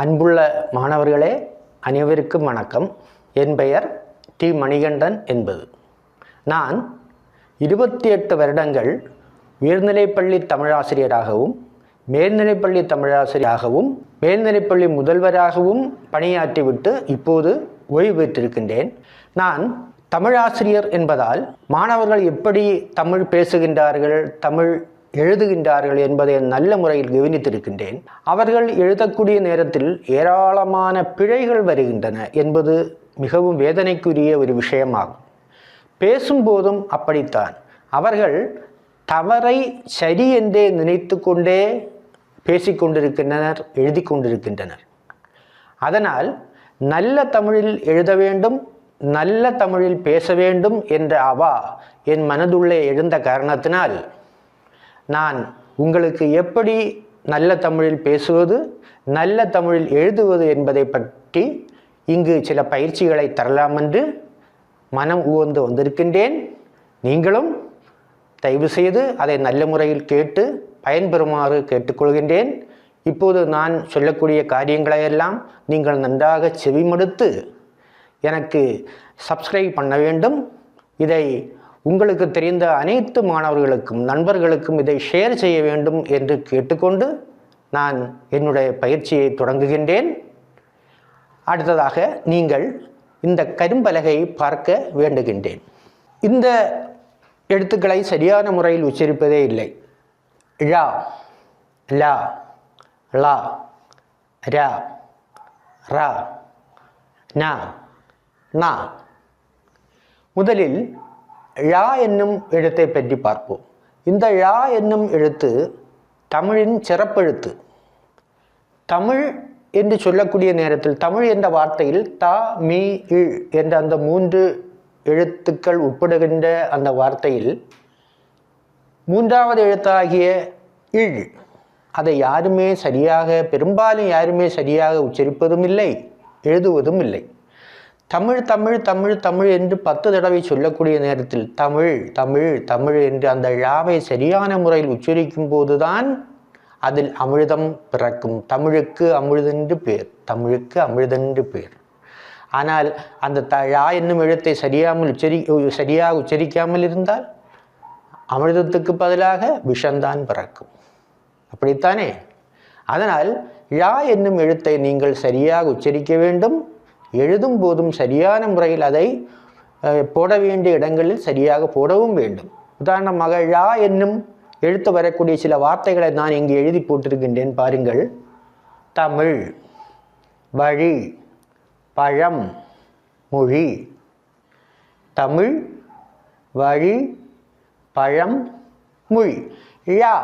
அன்புள்ள மாணவர்களே அனைவருக்கும் வணக்கம். என் பெயர் டி. மணிகண்டன் என்பது. நான் இருபத்தி எட்டு வருடங்கள் உயர்நிலைப்பள்ளி தமிழாசிரியராகவும் மேல்நிலைப்பள்ளி தமிழாசிரியராகவும் மேல்நிலைப்பள்ளி முதல்வராகவும் பணியாற்றிவிட்டு இப்போது ஓய்வு பெற்றிருக்கின்றேன். நான் தமிழாசிரியர் என்பதால் மாணவர்கள் எப்படி தமிழ் பேசுகின்றார்கள் தமிழ் எழுதுகின்றார்கள் என்பதை நல்ல முறையில் கவனித்திருக்கின்றேன். அவர்கள் எழுதக்கூடிய நேரத்தில் ஏராளமான பிழைகள் வருகின்றன என்பது மிகவும் வேதனைக்குரிய ஒரு விஷயமாகும். பேசும்போதும் அப்படித்தான். அவர்கள் தவறை சரி என்றே நினைத்து கொண்டே பேசிக்கொண்டிருக்கின்றனர் எழுதி கொண்டிருக்கின்றனர். அதனால் நல்ல தமிழில் எழுத வேண்டும் நல்ல தமிழில் பேச வேண்டும் என்ற அவா என் மனதுள்ளே எழுந்த காரணத்தினால் நான் உங்களுக்கு எப்படி நல்ல தமிழில் பேசுவது நல்ல தமிழில் எழுதுவது என்பதை பற்றி இங்கு சில பயிற்சிகளை தரலாம் என்று மனம் உவந்து வந்திருக்கின்றேன். நீங்களும் தயவு செய்து அதை நல்ல முறையில் கேட்டு பயன்பெறுமாறு கேட்டுக்கொள்கின்றேன். இப்போது நான் சொல்லக்கூடிய காரியங்களையெல்லாம் நீங்கள் நன்றாக செவிமடுத்து எனக்கு சப்ஸ்கிரைப் பண்ண வேண்டும். இதை உங்களுக்கு தெரிந்த அனைத்து மாணவர்களுக்கும் நண்பர்களுக்கும் இதை ஷேர் செய்ய வேண்டும் என்று கேட்டுக்கொண்டு நான் என்னுடைய பயிற்சியை தொடங்குகின்றேன். அடுத்ததாக நீங்கள் இந்த கரும்பலகையை பார்க்க வேண்டுகின்றேன். இந்த எழுத்துக்களை சரியான முறையில் உச்சரிப்பதே இல்லை. ழா லா லா ரா ரா நா நா. முதலில் ழா என்னும் எழுத்தை பற்றி பார்ப்போம். இந்த ழா என்னும் எழுத்து தமிழின் சிறப்பெழுத்து. தமிழ் என்று சொல்லக்கூடிய நேரத்தில் தமிழ் என்ற வார்த்தையில் தா மீ இழ் என்ற அந்த மூன்று எழுத்துக்கள் உட்படுகின்ற அந்த வார்த்தையில் மூன்றாவது எழுத்தாகிய இழ் அதை யாருமே சரியாக பெரும்பாலும் யாருமே சரியாக உச்சரிப்பதும் இல்லை எழுதுவதும் இல்லை தமிழ் தமிழ் தமிழ் தமிழ் என்று பத்து தடவை சொல்லக்கூடிய நேரத்தில் தமிழ் தமிழ் தமிழ் என்று அந்த ழாவை சரியான முறையில் உச்சரிக்கும் போதுதான் அதில் அமிர்தம் பிறக்கும். தமிழுக்கு அமிழ்தென்று பேர் தமிழுக்கு அமிழ்தென்று பேர். ஆனால் அந்த த ழா என்னும் எழுத்தை சரியாமல் உச்சரி சரியாக உச்சரிக்காமல் இருந்தால் அமிர்தத்துக்கு பதிலாக விஷந்தான் பிறக்கும். அப்படித்தானே? அதனால் ழா என்னும் எழுத்தை நீங்கள் சரியாக உச்சரிக்க வேண்டும். எழுதும் போதும் சரியான முறையில் அதை போட வேண்டிய இடங்களில் சரியாக போடவும் வேண்டும். உதாரணமாக ழா என்னும் எழுத்து வரக்கூடிய சில வார்த்தைகளை நான் இங்கு எழுதி போட்டிருக்கின்றேன். பாருங்கள். தமிழ் வழி பழம் மொழி. தமிழ் வழி பழம் மொழி. ழா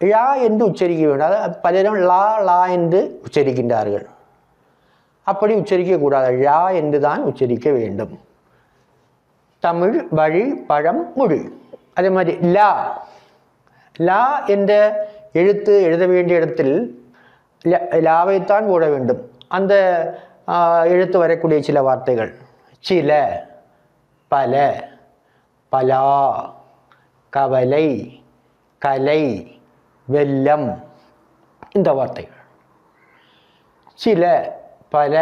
ழா என்று உச்சரிக்க வேண்டும். அதாவது பலரும் லா லா என்று உச்சரிக்கின்றார்கள். அப்படி உச்சரிக்கக்கூடாது. ழா என்று தான் உச்சரிக்க வேண்டும். தமிழ் வழி பழம் மொழி. அதே மாதிரி லா லா என்ற எழுத்து எழுத வேண்டிய இடத்தில் லாவைத்தான் போட வேண்டும். அந்த எழுத்து வரக்கூடிய சில வார்த்தைகள். சில பல பலா கவலை கலை வெல்லம் இந்த வார்த்தைகள். சில பல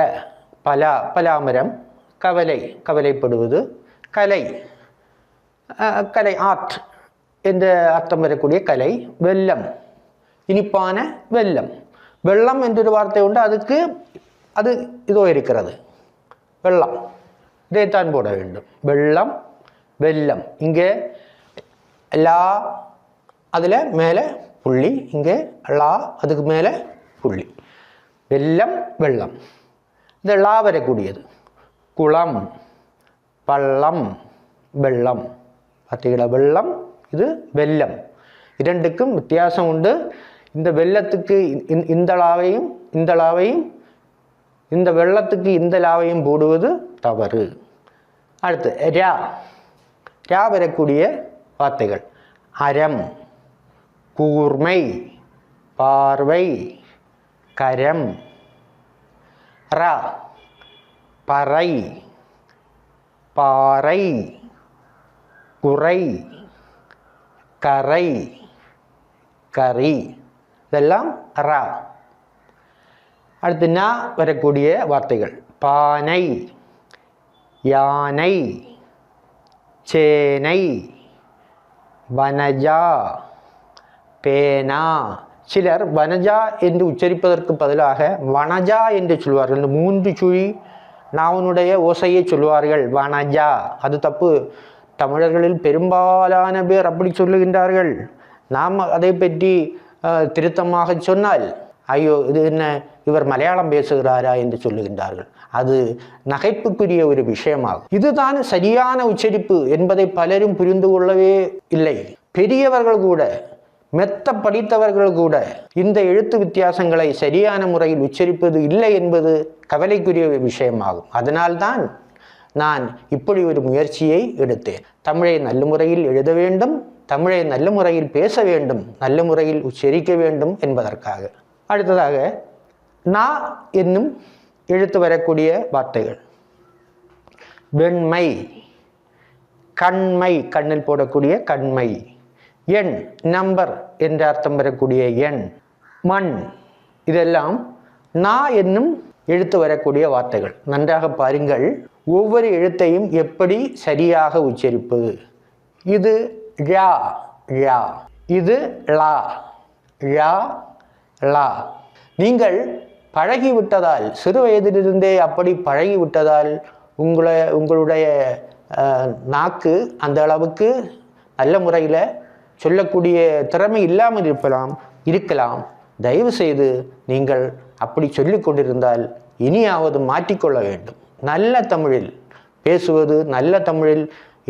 பலா பலாமரம் கவலை கவலைப்படுவது கலை கலை ஆர்ட் என்ற அர்த்தம் வரக்கூடிய கலை வெள்ளம் இனிப்பான வெள்ளம். வெள்ளம் என்றொரு வார்த்தை உண்டு அதுக்கு அது இதோ இருக்கிறது. வெள்ளம். இதைத்தான் போட வேண்டும். வெள்ளம் வெள்ளம். இங்கே லா அதில் மேலே புள்ளி இங்கே லா அதுக்கு மேலே புள்ளி. வெல்லம் வெள்ளம். இந்த லா வரக்கூடியது. குளம் பள்ளம் வெள்ளம். பார்த்தீங்களா வெள்ளம் இது வெல்லம் இரண்டுக்கும் வித்தியாசம் உண்டு. இந்த வெள்ளத்துக்கு இந்த- இந்த லாவையும் இந்த லாவையும் இந்த வெள்ளத்துக்கு இந்த லாவையும் போடுவது தவறு. அடுத்து ரா. ரா வரக்கூடிய வார்த்தைகள். அறம் கூர்மை பார்வை கரம் ர பறை பாறை குறை கரை கரி இதெல்லாம் ர அடுத்து நா வரக்கூடிய வார்த்தைகள் பானை யானை சேனை வனஜா பேனா சிலர் வனஜா என்று உச்சரிப்பதற்கு பதிலாக வனஜா என்று சொல்வார்கள். இந்த மூன்று சுழி நாவனுடைய ஓசையை சொல்வார்கள். வனஜா. அது தப்பு. தமிழர்களில் பெரும்பாலான பேர் அப்படி சொல்லுகின்றார்கள். நாம் அதை பற்றி திருத்தமாக சொன்னால் ஐயோ இது என்ன? இவர் மலையாளம் பேசுகிறாரா என்று சொல்லுகின்றார்கள். அது நகைப்புக்குரிய ஒரு விஷயமாகும். இதுதான் சரியான உச்சரிப்பு என்பதை பலரும் புரிந்து கொள்ளவே இல்லை. பெரியவர்கள் கூட மெத்த படித்தவர்கள் கூட இந்த எழுத்து வித்தியாசங்களை சரியான முறையில் உச்சரிப்பது இல்லை என்பது கவலைக்குரிய ஒரு விஷயமாகும். அதனால்தான் நான் இப்படி ஒரு முயற்சியை எடுத்தேன். தமிழை நல்ல முறையில் எழுத வேண்டும் தமிழை நல்ல முறையில் பேச வேண்டும் நல்ல முறையில் உச்சரிக்க வேண்டும் என்பதற்காக. அடுத்ததாக நா என்னும் எழுத்து வரக்கூடிய வார்த்தைகள். வெண்மை கண்மை கண்ணில் போடக்கூடிய கண்மை. எண் நம்பர் என்ற அர்த்தம் வரக்கூடிய எண் மண். இதெல்லாம் நா என்னும் எழுத்து வரக்கூடிய வார்த்தைகள். நன்றாக பாருங்கள். ஒவ்வொரு எழுத்தையும் எப்படி சரியாக உச்சரிப்பது இது ழா ழா. இது லா ழா லா நீங்கள் பழகிவிட்டதால் சிறு வயதிலிருந்தே அப்படி பழகிவிட்டதால் உங்களை உங்களுடைய நாக்கு அந்த அளவுக்கு நல்ல முறையில் சொல்லக்கூடிய திறமை இல்லாமல் இருக்கலாம் இருக்கலாம். தயவு செய்து நீங்கள் அப்படி சொல்லி கொண்டிருந்தால் இனியாவது மாற்றிக்கொள்ள வேண்டும். நல்ல தமிழில் பேசுவது நல்ல தமிழில்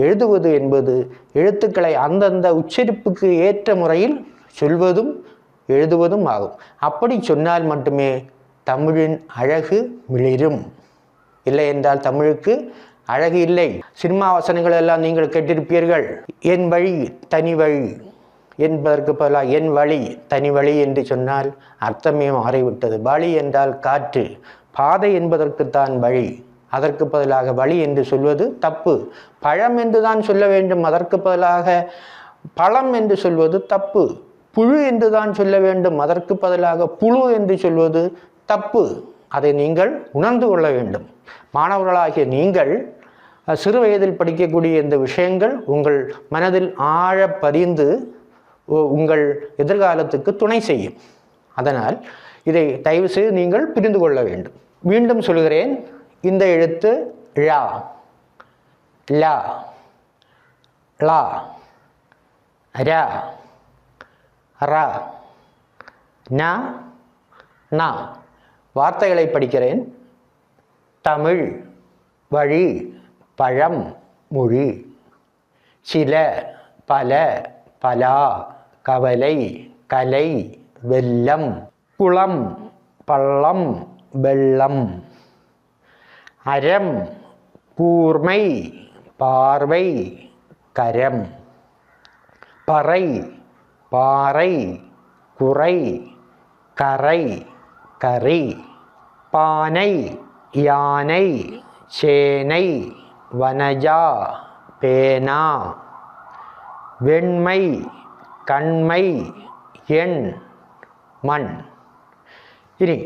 எழுதுவது என்பது எழுத்துக்களை அந்தந்த உச்சரிப்புக்கு ஏற்ற முறையில் சொல்வதும் எழுதுவதும் ஆகும். அப்படி சொன்னால் மட்டுமே தமிழின் அழகு மிளிரும். இல்லை என்றால் தமிழுக்கு அழகு இல்லை. சினிமா வசனங்கள் எல்லாம் நீங்கள் கேட்டிருப்பீர்கள். என் வழி தனி வழி என்பதற்கு பதிலாக என் வழி தனி வழி என்று சொன்னால் அர்த்தமே மாறிவிட்டது. வழி என்றால் காற்று. பாதை என்பதற்குத்தான் வழி. அதற்கு பதிலாக வழி என்று சொல்வது தப்பு. பழம் என்று தான் சொல்ல வேண்டும். அதற்கு பதிலாக பழம் என்று சொல்வது தப்பு. புழு என்று தான் சொல்ல வேண்டும். அதற்கு பதிலாக புழு என்று சொல்வது தப்பு. அதை நீங்கள் உணர்ந்து கொள்ள வேண்டும். மாணவர்களாகிய நீங்கள் சிறு வயதில் படிக்கக்கூடிய இந்த விஷயங்கள் உங்கள் மனதில் ஆழ பதிந்து உங்கள் எதிர்காலத்துக்கு துணை செய்யும். அதனால் இதை தயவு செய்து நீங்கள் புரிந்து கொள்ள வேண்டும். மீண்டும் சொல்கிறேன் இந்த எழுத்து ழா லா லா ரா ரா நா நா. வார்த்தைகளை படிக்கிறேன். தமிழ் வழி பழம் மொழி சில பல பலா கவலை கலை வெல்லம் குளம் பள்ளம் வெள்ளம். அறம் கூர்மை பார்வை கரம். பறை பாறை குறை கரை கரி பானை யானை சேனை வனஜா பேனா. வெண்மை கண்மை எண் மண். இனி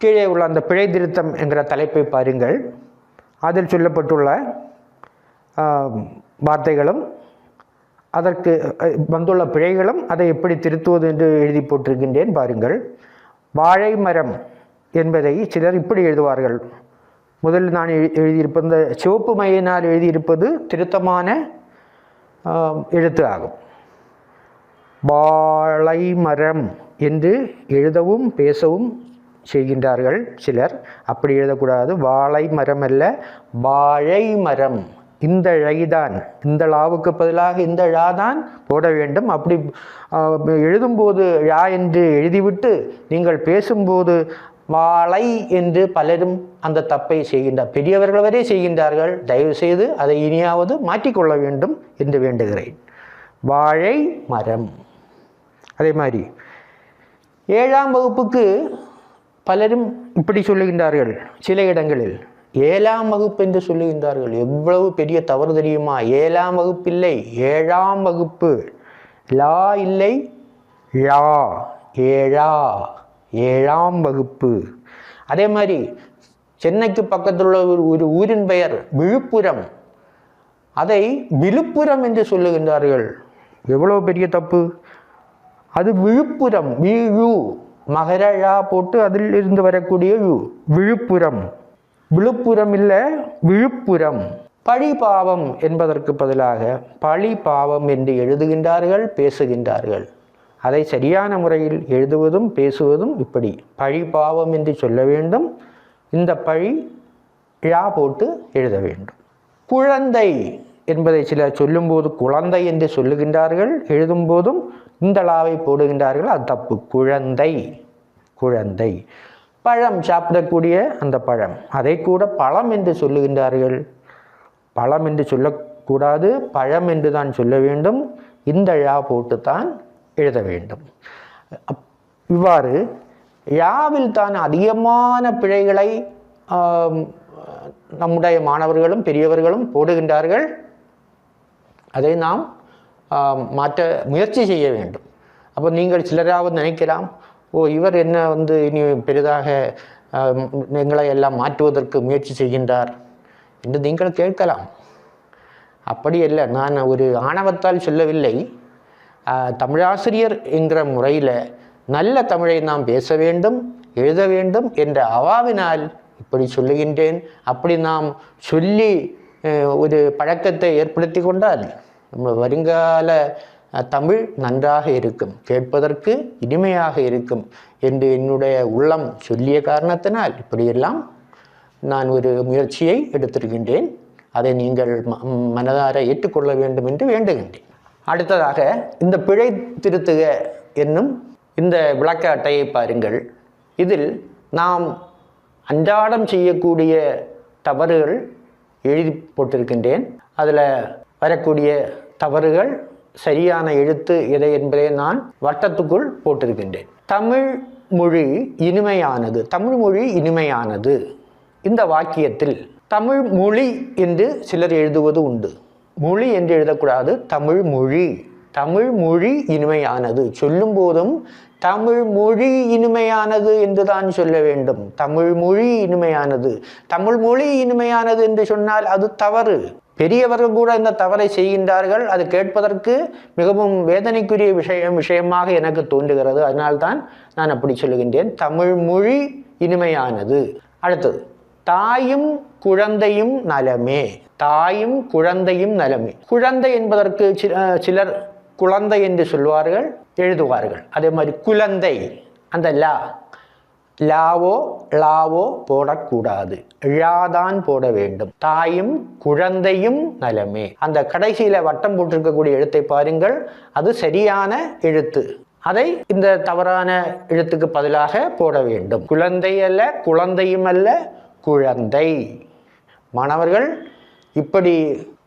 கீழே உள்ள அந்த பிழை திருத்தம் என்கிற தலைப்பை பாருங்கள். அதில் சொல்லப்பட்டுள்ள வார்த்தைகளும் அதற்கு வந்துள்ள பிழைகளும் அதை எப்படி திருத்துவது என்று எழுதி போட்டிருக்கின்றேன் பாருங்கள். வாழை மரம் என்பதை சிலர் இப்படி எழுதுவார்கள். முதலில் நான் எழு- எழுதியிருப்பது இந்த சிவப்பு மையினால் எழுதியிருப்பது திருத்தமான எழுத்து ஆகும். வாழை மரம் என்று எழுதவும் பேசவும் செய்கின்றார்கள் சிலர். அப்படி எழுதக்கூடாது. வாழை மரம் அல்ல வாழை மரம் இந்த ழைதான் இந்த ழாவுக்கு பதிலாக இந்த ழா தான் போட வேண்டும். அப்படி எழுதும்போது ழா என்று எழுதிவிட்டு நீங்கள் பேசும்போது மாலை என்று பலரும் அந்த தப்பை செய்கின்றார் பெரியவர்கள் வரை செய்கின்றார்கள். தயவு செய்து அதை இனியாவது மாற்றிக்கொள்ள வேண்டும் என்று வேண்டுகிறேன். வாழை மரம். அதே மாதிரி ஏழாம் வகுப்புக்கு பலரும் இப்படி சொல்லுகின்றார்கள். சில இடங்களில் ஏழாம் வகுப்பு என்று சொல்லுகின்றார்கள். எவ்வளவு பெரிய தவறு தெரியுமா? ஏழாம் வகுப்பு இல்லை ஏழாம் வகுப்பு. லா இல்லை ழா ஏழா. ஏழாம் வகுப்பு. அதே மாதிரி சென்னைக்கு பக்கத்தில் உள்ள ஒரு ஒரு ஊரின் பெயர் விழுப்புரம். அதை விழுப்புரம் என்று சொல்லுகின்றார்கள். எவ்வளோ பெரிய தப்பு? அது விழுப்புரம் விழு மகரழா போட்டு அதில் இருந்து வரக்கூடிய விழுப்புரம். விழுப்புரம் இல்லை விழுப்புரம். பழி பாவம் என்பதற்கு பதிலாக பழி பாவம் என்று எழுதுகின்றார்கள் பேசுகின்றார்கள். அதை சரியான முறையில் எழுதுவதும் பேசுவதும் இப்படி. பழி பாவம் என்று சொல்ல வேண்டும். இந்த பழி ழா போட்டு எழுத வேண்டும். குழந்தை என்பதை சிலர் சொல்லும்போது குழந்தை என்று சொல்லுகின்றார்கள். எழுதும்போதும் இந்த லாவை போடுகின்றார்கள். அது தப்பு. குழந்தை. குழந்தை. பழம் சாப்பிடக்கூடிய அந்த பழம். அதை கூட பழம் என்று சொல்லுகின்றார்கள். பழம் என்று சொல்லக்கூடாது. பழம் என்று தான் சொல்ல வேண்டும். இந்த ழா போட்டுத்தான் எழுத வேண்டும். இவ்வாறு யாவில் தான் அதிகமான பிழைகளை நம்முடைய மாணவர்களும் பெரியவர்களும் போடுகின்றார்கள் அதை நாம் மாற்ற முயற்சி செய்ய வேண்டும். அப்போ நீங்கள் சிலராவது நினைக்கலாம் ஓ இவர் என்ன வந்து இனி பெரிதாக எங்களை எல்லாம் மாற்றுவதற்கு முயற்சி செய்கின்றார் என்று நீங்கள் கேட்கலாம். அப்படி இல்லை நான் ஒரு ஆணவத்தால் சொல்லவில்லை. தமிழாசிரியர் என்கிற முறையில் நல்ல தமிழை நாம் பேச வேண்டும் எழுத வேண்டும் என்ற அவாவினால் இப்படி சொல்லுகின்றேன். அப்படி நாம் சொல்லி ஒரு பழக்கத்தை ஏற்படுத்தி கொண்டால் நம்ம வருங்கால தமிழ் நன்றாக இருக்கும் கேட்பதற்கு இனிமையாக இருக்கும் என்று என்னுடைய உள்ளம் சொல்லிய காரணத்தினால் இப்படியெல்லாம் நான் ஒரு முயற்சியை எடுத்திருக்கின்றேன். அதை நீங்கள் ம- மனதார ஏற்றுக்கொள்ள வேண்டும் என்று வேண்டுகின்றேன். அடுத்ததாக இந்த பிழை திருத்துக என்னும் இந்த விளக்க அட்டையை பாருங்கள். இதில் நாம் அன்றாடம் செய்யக்கூடிய தவறுகள் எழுதி போட்டிருக்கின்றேன். அதில் வரக்கூடிய தவறுகள் சரியான எழுத்து எதை என்பதை நான் வட்டத்துக்குள் போட்டிருக்கின்றேன். தமிழ் மொழி இனிமையானது. தமிழ் மொழி இனிமையானது. இந்த வாக்கியத்தில் தமிழ் மொழி என்று சிலர் எழுதுவது உண்டு. மொழி என்று எழுதக்கூடாது தமிழ் மொழி. தமிழ் மொழி இனிமையானது. சொல்லும் போதும் தமிழ் மொழி இனிமையானது என்று தான் சொல்ல வேண்டும். தமிழ் மொழி இனிமையானது. தமிழ் மொழி இனிமையானது என்று சொன்னால் அது தவறு. பெரியவர்கள் கூட இந்த தவறை செய்கின்றார்கள். அது கேட்பதற்கு மிகவும் வேதனைக்குரிய விஷயம் விஷயமாக எனக்கு தோன்றுகிறது. அதனால்தான் நான் அப்படி சொல்லுகின்றேன் தமிழ் மொழி இனிமையானது. அடுத்தது. தாயும் குழந்தையும் நலமே. தாயும் குழந்தையும் நலமே. குழந்தை என்பதற்கு சிலர் குழந்தை என்று சொல்வார்கள் எழுதுவார்கள். அதே மாதிரி குழந்தை அந்த லா லாவோ லாவோ போடக்கூடாது. ழாதான் போட வேண்டும். தாயும் குழந்தையும் நலமே. அந்த கடைசியில் வட்டம் போட்டிருக்கக்கூடிய எழுத்தை பாருங்கள். அது சரியான எழுத்து. அதை இந்த தவறான எழுத்துக்கு பதிலாக போட வேண்டும். குழந்தை அல்ல குழந்தையும் அல்ல குழந்தை. மாணவர்கள் இப்படி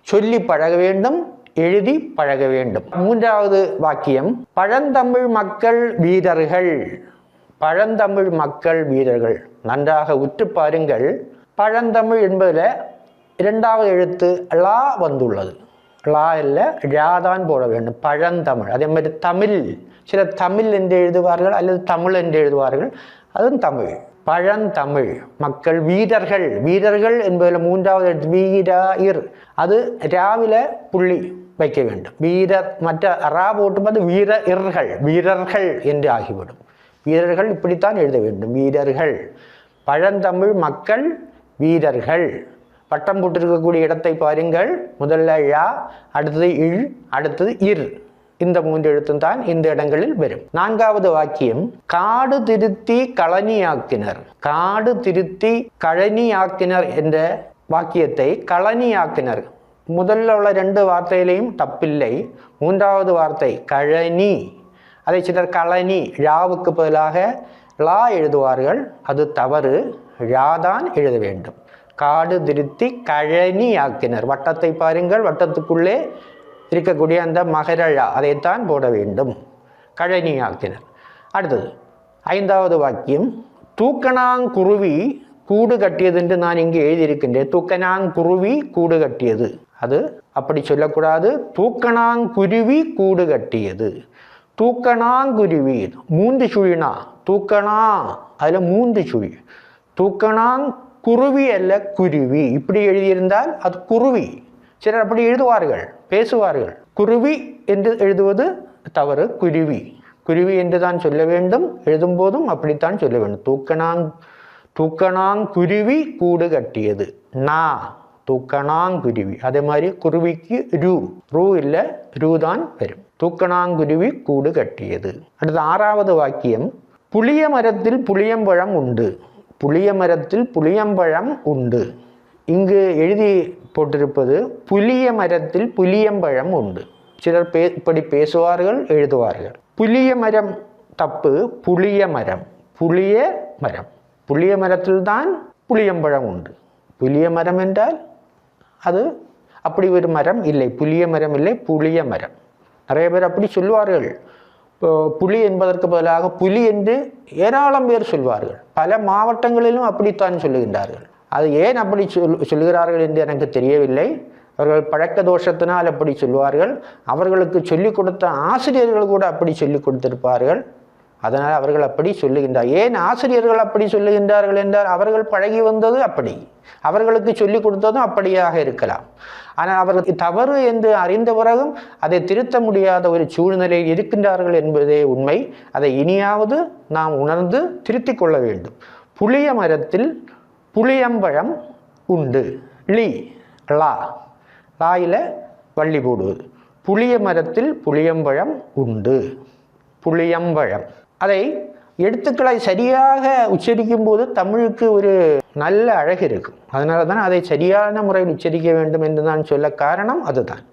சொல்லி பழக வேண்டும் எழுதி பழக வேண்டும். மூன்றாவது வாக்கியம் பழந்தமிழ் மக்கள் வீரர்கள். பழந்தமிழ் மக்கள் வீரர்கள். நன்றாக உற்று பாருங்கள். பழந்தமிழ் என்பதில் இரண்டாவது எழுத்து லா வந்துள்ளது. லா இல்லை ழா தான் போட வேண்டும். பழந்தமிழ். அதே மாதிரி தமிழ். சில தமிழ் என்று எழுதுவார்கள் அல்லது தமிழ் என்று எழுதுவார்கள். அதுவும் தமிழ். பழந்தமிழ் மக்கள் வீரர்கள். வீரர்கள் என்பதில் மூன்றாவது எழுத்து வீரா அது ராவில புள்ளி வைக்க வேண்டும். வீரர் மற்ற ரா போட்டும்போது வீர இர்கள் வீரர்கள் என்று ஆகிவிடும். வீரர்கள் இப்படித்தான் எழுத வேண்டும். வீரர்கள் பழந்தமிழ் மக்கள் வீரர்கள். பட்டம் போட்டிருக்கக்கூடிய இடத்தை பாருங்கள். முதல்ல ழா அடுத்தது இழ் அடுத்தது இர். இந்த மூன்று எழுத்தும் தான் இந்த இடங்களில் வரும். நான்காவது வாக்கியம் காடு திருத்தி களனியாக்கினர். காடு திருத்தி கழனியாக்கினர் என்ற வாக்கியத்தை களனியாக்கினர். முதல்ல உள்ள ரெண்டு வார்த்தையிலையும் தப்பில்லை. மூன்றாவது வார்த்தை கழனி. அதை சிலர் களனி ழாவுக்கு பதிலாக லா எழுதுவார்கள். அது தவறு. ழாதான் எழுத வேண்டும். காடு திருத்தி கழனி ஆக்கினர் வட்டத்தை பாருங்கள். வட்டத்துக்குள்ளே இருக்கக்கூடிய அந்த மகரழா அதைத்தான் போட வேண்டும். கழனி ஆக்கினர் அடுத்தது ஐந்தாவது வாக்கியம் தூக்கணாங்குருவி கூடு கட்டியது என்று நான் இங்கே எழுதியிருக்கின்றேன். தூக்கணாங்குருவி கூடு கட்டியது அது அப்படி சொல்லக்கூடாது. தூக்கணாங்குருவி கூடு கட்டியது தூக்கணாங்குருவி மூன்று சுழினா தூக்கணா அதில் மூன்று சுழி. தூக்கணாங் குருவி அல்ல குருவி இப்படி எழுதியிருந்தால் அது குருவி. சிலர் அப்படி எழுதுவார்கள் பேசுவார்கள். குருவி என்று எழுதுவது தவறு குருவி. குருவி என்று தான் சொல்ல வேண்டும் எழுதும் போதும் அப்படித்தான் சொல்ல வேண்டும். தூக்கணாங் தூக்கணாங்குருவி கூடு கட்டியது. நா தூக்கணாங்குருவி அதே மாதிரி குருவிக்கு ரூ ரூ இல்லை ரூ தான் வரும். தூக்கணாங்குருவி கூடு கட்டியது. அடுத்து ஆறாவது வாக்கியம். புளிய மரத்தில் புளியம்பழம் உண்டு. புளிய மரத்தில் புளியம்பழம் உண்டு. இங்கு எழுதி போட்டிருப்பது புளிய மரத்தில் புளியம்பழம் உண்டு. சிலர் பே இப்படி பேசுவார்கள் எழுதுவார்கள். புளிய மரம் தப்பு புளிய மரம் புளிய மரம். புளிய மரத்தில் தான் புளியம்பழம் உண்டு. புளிய மரம் என்றால் அது அப்படி ஒரு மரம் இல்லை. புளிய மரம் இல்லை புளிய மரம். நிறைய பேர் அப்படி சொல்வார்கள் இப்போ புலி என்பதற்கு பதிலாக புலி என்று ஏராளம் பேர் சொல்வார்கள். பல மாவட்டங்களிலும் அப்படித்தான் சொல்லுகின்றார்கள். அது ஏன் அப்படி சொல் சொல்கிறார்கள் என்று எனக்கு தெரியவில்லை. அவர்கள் பழக்க தோஷத்தினால் அப்படி சொல்வார்கள் அவர்களுக்கு சொல்லிக் கொடுத்த ஆசிரியர்கள் கூட அப்படி சொல்லிக் கொடுத்திருப்பார்கள். அதனால் அவர்கள் அப்படி சொல்லுகின்றார். ஏன் ஆசிரியர்கள் அப்படி சொல்லுகின்றார்கள் என்றால் அவர்கள் பழகி வந்தது அப்படி. அவர்களுக்கு சொல்லிக் கொடுத்ததும் அப்படியாக இருக்கலாம். ஆனால் அவர்கள் தவறு என்று அறிந்த பிறகும் அதை திருத்த முடியாத ஒரு சூழ்நிலையில் இருக்கின்றார்கள் என்பதே உண்மை. அதை இனியாவது நாம் உணர்ந்து திருத்திக் கொள்ள வேண்டும். புளிய மரத்தில் புளியம்பழம் உண்டு. லி லா. லாயில் வள்ளி போடுவது. புளிய மரத்தில் புளியம்பழம் உண்டு. புளியம்பழம். அதை எழுத்துக்களை சரியாக உச்சரிக்கும் போது தமிழுக்கு ஒரு நல்ல அழகு இருக்கும். அதனால தான் அதை சரியான முறையில் உச்சரிக்க வேண்டும் என்று நான் சொல்ல காரணம் அதுதான்.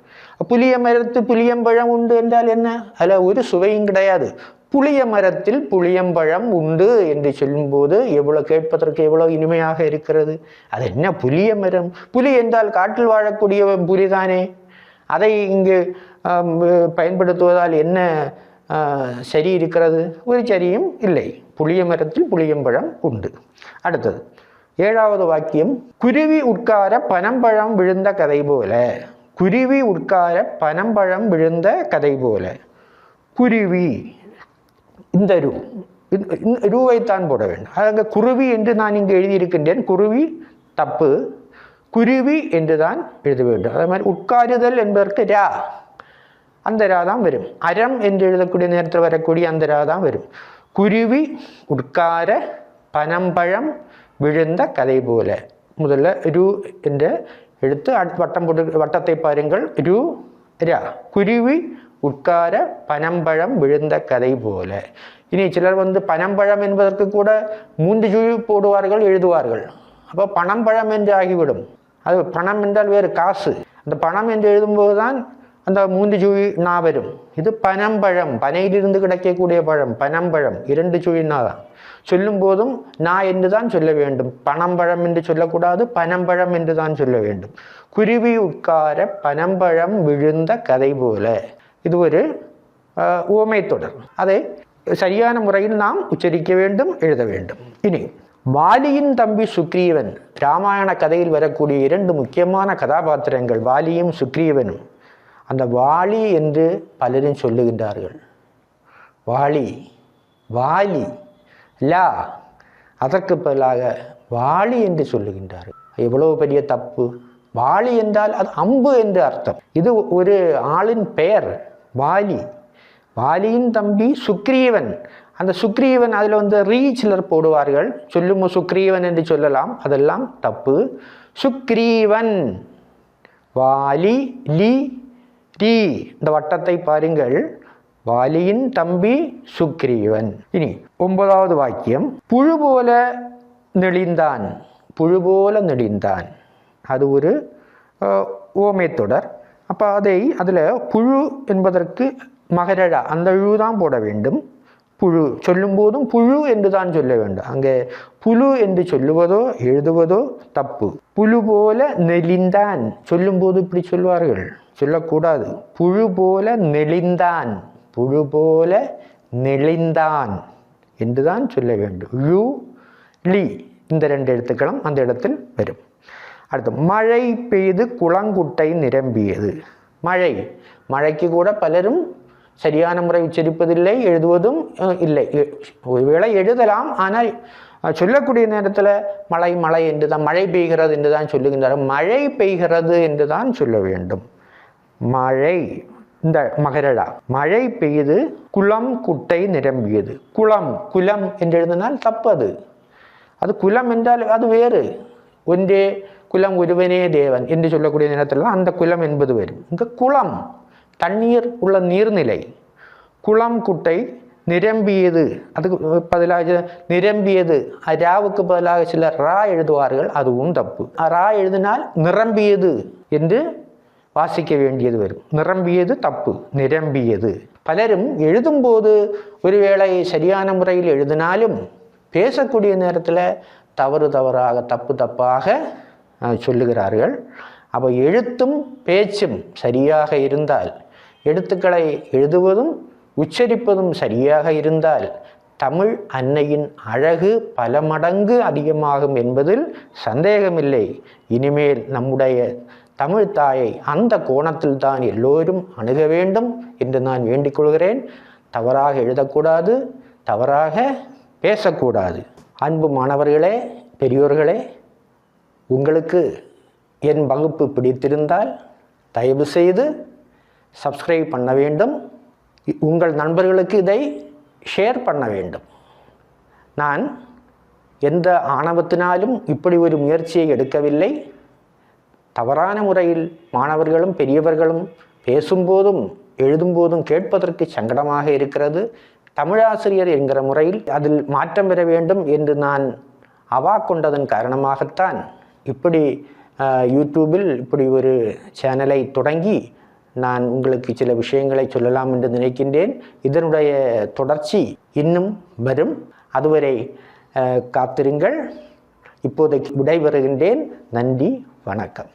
புளிய மரத்து புளியம்பழம் உண்டு என்றால் என்ன? அதில் ஒரு சுவையும் கிடையாது. புளிய மரத்தில் புளியம்பழம் உண்டு என்று சொல்லும்போது எவ்வளோ கேட்பதற்கு எவ்வளோ இனிமையாக இருக்கிறது? அது என்ன புளிய மரம்? புலி என்றால் காட்டில் வாழக்கூடிய புலிதானே? அதை இங்கு பயன்படுத்துவதால் என்ன சரி இருக்கிறது? ஒரு சரியும் இல்லை. புளிய மரத்தில் புளியம்பழம் உண்டு. அடுத்தது ஏழாவது வாக்கியம் குருவி உட்கார பனம்பழம் விழுந்த கதை போல. குருவி உட்கார பனம்பழம் விழுந்த கதை போல. குருவி இந்த ரூ. ரூவைத்தான் போட வேண்டும். அங்கே குருவி என்று நான் இங்கு எழுதியிருக்கின்றேன். குருவி தப்பு. குருவி என்று தான் எழுத வேண்டும். அதே மாதிரி உட்காருதல் என்பதற்கு ரா. அந்த ரா தான் வரும். அறம் என்று எழுதக்கூடிய நேரத்தில் வரக்கூடிய அந்த ரா தான் வரும். குருவி உட்கார பனம்பழம் விழுந்த கதை போல. முதல்ல ரு என்ற எழுத்து அடுத்து வட்டம் போட்டு வட்டத்தை பாருங்கள். ரு ரா. குருவி உட்கார பனம்பழம் விழுந்த கதை போல. இனி சிலர் வந்து பனம்பழம் என்பதற்கு கூட மூன்று சுழி போடுவார்கள் எழுதுவார்கள். அப்போ பனம்பழம் என்று ஆகிவிடும். அது பணம் என்றால் வேறு காசு. அந்த பணம் என்று எழுதும்போது தான் அந்த மூன்று சுழி நா வரும். இது பனம்பழம் பனையிலிருந்து கிடைக்கக்கூடிய பழம் பனம்பழம் இரண்டு சுழி நா தான். சொல்லும் போதும் நா என்று தான் சொல்ல வேண்டும். பனம்பழம் என்று சொல்லக்கூடாது பனம்பழம் என்று தான் சொல்ல வேண்டும். குருவி உட்கார பனம்பழம் விழுந்த கதை போல. இது ஒரு ஆஹ், உவமை தொடர். அதை சரியான முறையில் நாம் உச்சரிக்க வேண்டும் எழுத வேண்டும். இனி வாலியின் தம்பி சுக்ரீவன் ராமாயண கதையில் வரக்கூடிய இரண்டு முக்கியமான கதாபாத்திரங்கள் வாலியும் சுக்ரீவனும் அந்த வாலி என்று பலரும் சொல்லுகின்றார்கள். வாலி வாலி லா அதற்கு பதிலாக வாலி என்று சொல்லுகின்றார்கள். எவ்வளவு பெரிய தப்பு? வாலி என்றால் அது அம்பு என்று அர்த்தம். இது ஒரு ஆளின் பெயர். வாலி. வாலியின் தம்பி சுக்ரீவன். அந்த சுக்ரீவன் அதில் வந்து ரீ சிலர் போடுவார்கள். சொல்லும் சுக்ரீவன் என்று சொல்லலாம். அதெல்லாம் தப்பு. சுக்ரீவன். வாலி லி ரி. இந்த வட்டத்தை பாருங்கள். வாலியின் தம்பி சுக்ரீவன். இனி ஒன்பதாவது வாக்கியம். புழு போல நெளிந்தான். புழு போல நெளிந்தான். அது ஒரு அஹ், தொடர். அப்போ அதை அதில் புழு என்பதற்கு மகரழா அந்த ழு தான் போட வேண்டும். புழு சொல்லும்போதும் புழு என்று தான் சொல்ல வேண்டும். அங்கே புழு என்று சொல்லுவதோ எழுதுவதோ தப்பு. புழு போல நெளிந்தான். சொல்லும்போது இப்படி சொல்வார்கள். சொல்லக்கூடாது. புழு போல நெளிந்தான். புழு போல நெளிந்தான் என்று தான் சொல்ல வேண்டும். ழு லி இந்த ரெண்டு எழுத்துக்களும் அந்த இடத்தில் வரும். அடுத்து மழை பெய்து குளங்குட்டை நிரம்பியது. மழை. மழைக்கு கூட பலரும் சரியான முறை உச்சரிப்பதில்லை எழுதுவதும் இல்லை. ஒருவேளை எழுதலாம் ஆனால் சொல்லக்கூடிய நேரத்தில் மழை மழை என்று தான் மழை பெய்கிறது என்று தான் சொல்லுகின்றார் மழை பெய்கிறது என்று தான் சொல்ல வேண்டும். மழை இந்த மகரடா. மழை பெய்து குளம் குட்டை நிரம்பியது. குளம் குலம் என்று எழுதினால் தப்பது. அது குலம் என்றால் அது வேறு. ஒன்றே குலம் ஒருவனே தேவன் என்று சொல்லக்கூடிய நேரத்தில் அந்த குலம் என்பது வரும் இங்க குளம் தண்ணீர் உள்ள நீர்நிலை. குளம் குட்டை நிரம்பியது. அதுக்கு பதிலாக நிரம்பியது. ராவுக்கு பதிலாக சிலர் ரா எழுதுவார்கள் அதுவும் தப்பு. ரா எழுதினால் நிரம்பியது என்று வாசிக்க வேண்டியது வரும் நிரம்பியது தப்பு நிரம்பியது. பலரும் எழுதும்போது ஒருவேளை சரியான முறையில் எழுதினாலும் பேசக்கூடிய நேரத்தில் தவறு தவறாக தப்பு தப்பாக சொல்லுகிறார்கள். அப்போ எழுத்தும் பேச்சும் சரியாக இருந்தால் எழுத்துக்களை எழுதுவதும் உச்சரிப்பதும் சரியாக இருந்தால் தமிழ் அன்னையின் அழகு பல மடங்கு அதிகமாகும் என்பதில் சந்தேகமில்லை. இனிமேல் நம்முடைய தமிழ் தாயை அந்த கோணத்தில் தான் எல்லோரும் அணுக வேண்டும் என்று நான் வேண்டிக் கொள்கிறேன். தவறாக எழுதக்கூடாது தவறாக பேசக்கூடாது. அன்பு மாணவர்களே பெரியோர்களே உங்களுக்கு என் வகுப்பு பிடித்திருந்தால் தயவு செய்து சப்ஸ்கிரைப் பண்ண வேண்டும். உங்கள் நண்பர்களுக்கு இதை ஷேர் பண்ண வேண்டும். நான் எந்த ஆணவத்தினாலும் இப்படி ஒரு முயற்சியை எடுக்கவில்லை. தவறான முறையில் மாணவர்களும் பெரியவர்களும் பேசும்போதும் எழுதும்போதும் கேட்பதற்கு சங்கடமாக இருக்கிறது. தமிழாசிரியர் என்கிற முறையில் அதில் மாற்றம் பெற வேண்டும் என்று நான் அவா கொண்டதன் காரணமாகத்தான் இப்படி யூடியூபில் இப்படி ஒரு சேனலை தொடங்கி நான் உங்களுக்கு சில விஷயங்களை சொல்லலாம் என்று நினைக்கின்றேன். இதனுடைய தொடர்ச்சி இன்னும் வரும். அதுவரை காத்திருங்கள். இப்போதைக்கு விடைபெறுகின்றேன். நன்றி வணக்கம்.